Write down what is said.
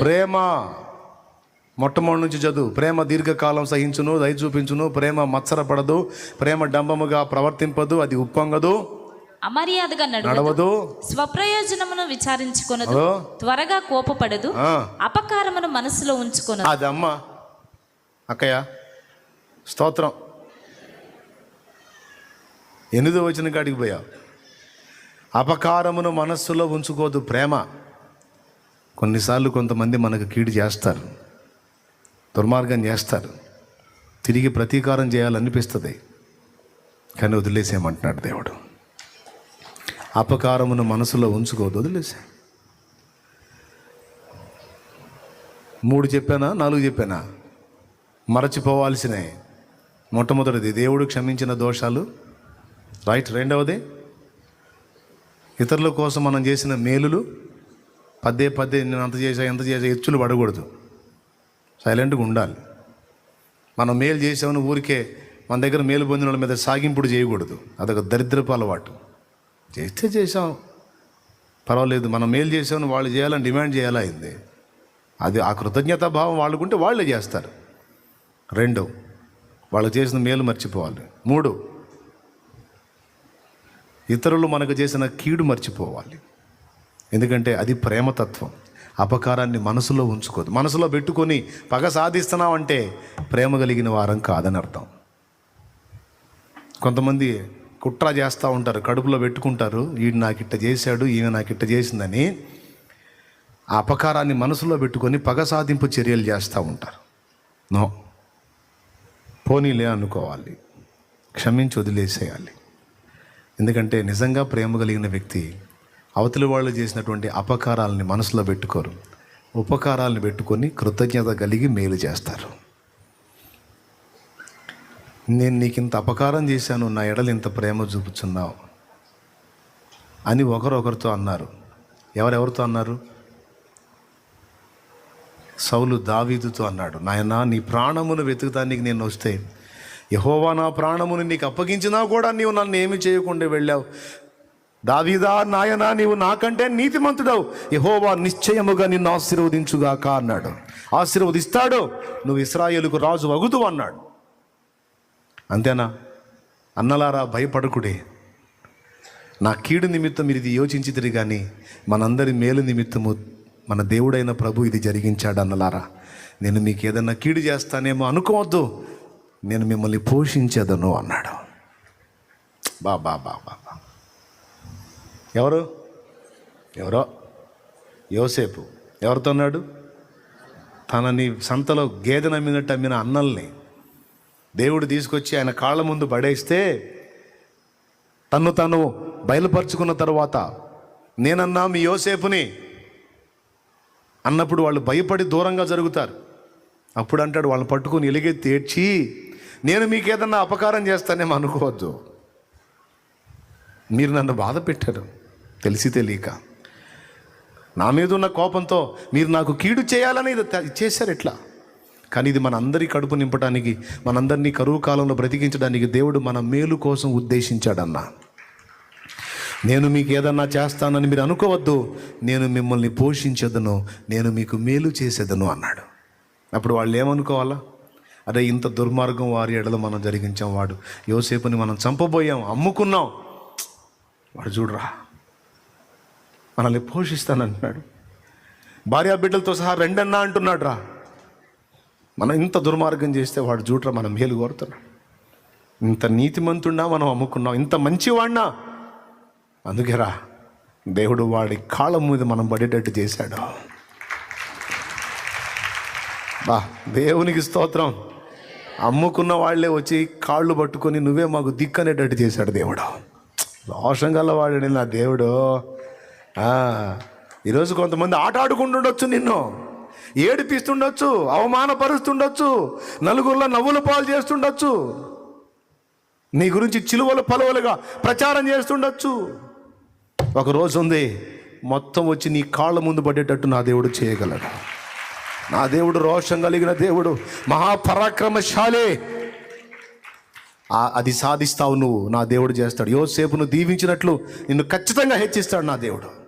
ప్రేమ మొట్టమొదటి నుంచి చదువు. ప్రేమ దీర్ఘకాలం సహించును దయ చూపించును. ప్రేమ మత్సరపడదు. ప్రేమ డంబముగా ప్రవర్తింపదు. అది ఉప్పొంగదు. అమర్యాదగా నడవదు. స్వప్రయోజనమును విచారించుకొనదు. త్వరగా కోపపడదు. అపకారమును మనసులో ఉంచుకొనదు. అది అమ్మ అక్కయ్య స్తోత్రం. ఎనిమిదో వచ్చిన కాడికి పోయావు అపకారమును మనస్సులో ఉంచుకోదు ప్రేమ. కొన్నిసార్లు కొంతమంది మనకు కీడు చేస్తారు దుర్మార్గం చేస్తారు తిరిగి ప్రతీకారం చేయాలనిపిస్తుంది. కానీ వదిలేసేయమంటున్నాడు దేవుడు. అపకారమును మనసులో ఉంచుకోదు వదిలేసే. మూడు చెప్పానా? నాలుగు చెప్పానా? మరచిపోవాల్సినవి మొట్టమొదటిది దేవుడు క్షమించిన దోషాలు. రైట్ రెండవది ఇతరుల కోసం మనం చేసిన మేలులు పదే పదే నేను అంత చేసా ఎంత చేసా హెచ్చులు పడకూడదు. సైలెంట్గా ఉండాలి. మనం మేలు చేసామని ఊరికే మన దగ్గర మేలు పొందిన వాళ్ళ మీద సాగింపుడు చేయకూడదు. అదొక దరిద్రపు అలవాటు. చేస్తే చేసాం పర్వాలేదు మనం మేలు చేసామని వాళ్ళు చేయాలని డిమాండ్ చేయాలా అయింది? అది ఆ కృతజ్ఞతా భావం వాళ్ళకుంటే వాళ్ళే చేస్తారు. రెండు వాళ్ళు చేసిన మేలు మర్చిపోవాలి. మూడు ఇతరులు మనకు చేసిన కీడు మర్చిపోవాలి. ఎందుకంటే అది ప్రేమతత్వం. అపకారాన్ని మనసులో ఉంచుకోదు. మనసులో పెట్టుకొని పగ సాధిస్తున్నామంటే ప్రేమ కలిగిన వారం కాదని అర్థం. కొంతమంది కుట్ర చేస్తూ ఉంటారు కడుపులో పెట్టుకుంటారు. వీడు నాకిట్ట చేశాడు ఈమె నాకిట్ట చేసిందని ఆ అపకారాన్ని మనసులో పెట్టుకొని పగ సాధింపు చర్యలు చేస్తూ ఉంటారు. నో. పోనీలే అనుకోవాలి. క్షమించి వదిలేసేయాలి. ఎందుకంటే నిజంగా ప్రేమ కలిగిన వ్యక్తి అవతలి వాళ్ళు చేసినటువంటి అపకారాలని మనసులో పెట్టుకోరు. ఉపకారాలను పెట్టుకొని కృతజ్ఞత కలిగి మేలు చేస్తారు. నేను నీకు ఇంత అపకారం చేశాను నా ఎడలు ఇంత ప్రేమ చూపుచున్నావు అని ఒకరొకరితో అన్నారు. ఎవరెవరితో అన్నారు? సౌలు దావీదుతో అన్నాడు నాయన నీ ప్రాణమును వెతుకుతానికి నేను వస్తే యహోవా నా ప్రాణమును నీకు అప్పగించినా కూడా నీవు నన్ను ఏమి చేయకుండా వెళ్ళావు? దావీదా నాయనా నీవు నాకంటే నీతిమంతుడవు. యహోవా నిశ్చయముగా నిన్ను ఆశీర్వదించుగాక అన్నాడు. ఆశీర్వదిస్తాడు నువ్వు ఇస్రాయేలుకు రాజు వగుతూ అన్నాడు. అంతేనా? అన్నలారా భయపడకుడే. నా కీడు నిమిత్తం ఇది యోచించితిరి కానీ మనందరి మేలు నిమిత్తము మన దేవుడైన ప్రభు ఇది జరిగించాడు అన్నలారా. నేను మీకు ఏదన్నా కీడు చేస్తానేమో అనుకోవద్దు. నేను మిమ్మల్ని పోషించేదను అన్నాడు. బా బా బా బా బా. ఎవరు? ఎవరో? యోసేపు. ఎవరితో అన్నాడు? తనని సంతలో గేదె నమ్మినట్టు అమ్మిన అన్నల్ని. దేవుడు తీసుకొచ్చి ఆయన కాళ్ళ ముందు పడేస్తే తన్ను తను బయలుపరుచుకున్న తర్వాత నేనన్నా మీ యోసేపుని అన్నప్పుడు వాళ్ళు భయపడి దూరంగా జరుగుతారు. అప్పుడు అంటాడు వాళ్ళని పట్టుకొని ఎలుగెత్తి ఏడ్చి నేను మీకు ఏదన్నా అపకారం చేస్తానేమో అనుకోవద్దు. మీరు నన్ను బాధ పెట్టారు. తెలిసి తెలియక. నా మీద ఉన్న కోపంతో మీరు నాకు కీడు చేయాలని ఇది చేశారు ఎట్లా? కానీ ఇది మనందరి కడుపు నింపడానికి మనందరినీ కరువు కాలంలో బ్రతికించడానికి దేవుడు మన మేలు కోసం ఉద్దేశించాడన్నా. నేను మీకు ఏదన్నా చేస్తానని మీరు అనుకోవద్దు నేను మిమ్మల్ని పోషించదను నేను మీకు మేలు చేసేదను అన్నాడు. అప్పుడు వాళ్ళు ఏమనుకోవాలా? అరే ఇంత దుర్మార్గం వారి ఎడలో మనం జరిగించాం వాడు. యోసేపుని మనం చంపబోయాం అమ్ముకున్నాం. వాడు చూడరా. మనల్ని పోషిస్తానంటున్నాడు భార్యా బిడ్డలతో సహా రెండన్నా అంటున్నాడు రా మనం ఇంత దుర్మార్గం చేస్తే వాడు చూడరా మనం మేలు కోరుతున్నాడు ఇంత నీతిమంతున్నా మనం అమ్ముకున్నాం. ఇంత మంచివాడినా అందుకే రా దేవుడు వాడి కాళ్ళ మీద మనం పడేటట్టు చేశాడు. బా దేవునికి స్తోత్రం. అమ్ముకున్న వాళ్ళే వచ్చి కాళ్ళు పట్టుకొని నువ్వే మాకు దిక్కనేటట్టు చేశాడు దేవుడు. రోషం గలవాడని నా దేవుడు. ఈరోజు కొంతమంది ఆట ఆడుకుంటుండొచ్చు నిన్ను. ఏడిపిస్తుండొచ్చు అవమానపరుస్తుండొచ్చు నలుగురిలో నవ్వుల పాలు చేస్తుండొచ్చు. నీ గురించి చిలువలు పలువలుగా ప్రచారం చేస్తుండొచ్చు. ఒక రోజు ఉంది మొత్తం వచ్చి నీ కాళ్ళ ముందు పడేటట్టు నా దేవుడు చేయగలడు. నా దేవుడు రోషం కలిగిన దేవుడు మహాపరాక్రమశాలే. అది సాధిస్తావు నువ్వు నా దేవుడు చేస్తాడు. యోసేపును దీవించినట్లు నిన్ను ఖచ్చితంగా హెచ్చిస్తాడు నా దేవుడు.